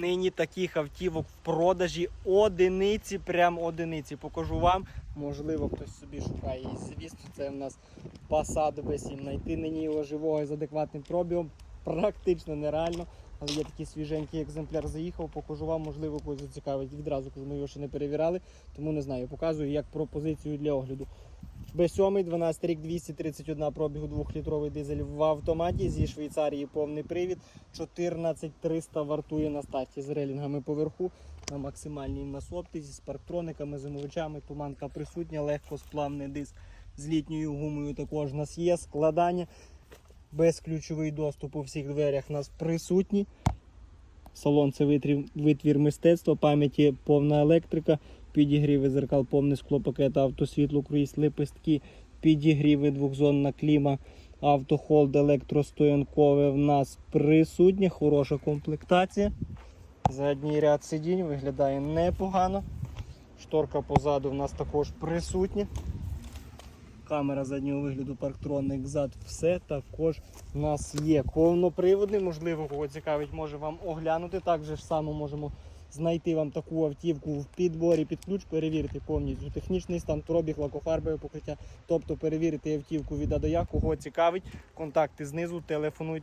Нині таких автівок в продажі одиниці, прям одиниці. Покажу вам. Можливо, хтось собі шукає. Звісно, це в нас Passat B7. Знайти нині його живого з адекватним пробігом практично нереально. Але є такий свіженький екземпляр заїхав, покажу вам, можливо, когось зацікавить. Відразу кажу, ми його ще не перевіряли, тому не знаю. Показую як пропозицію для огляду. B7, 12 рік, 231 пробігу 2-літровий дизель в автоматі зі Швейцарії повний привід. 14300 вартує на старті з релінгами поверху на максимальній насопці зі спарктрониками, зимовичами. Туманка присутня, легкосплавний диск з літньою гумою також у нас є. Складання. Безключовий доступ у всіх дверях у нас присутній. Салон це витвір мистецтва, пам'яті повна електрика, підігріви зеркал, повне склопакет, автосвітло, круїз, лепестки, підігріви, двохзонна кліма, автохолд, електростоянкове в нас присутнє, хороша комплектація. Задній ряд сидінь виглядає непогано. Шторка позаду в нас також присутня. Камера заднього вигляду, парктронник зад, все також у нас є повноприводний. Можливо, кого цікавить, може вам оглянути. Так же ж само можемо знайти вам таку автівку в підборі під ключ, перевірити повністю технічний стан, пробіг, лакофарбове покриття. Тобто перевірити автівку від А до Я, кого цікавить, контакти знизу, телефонуйте.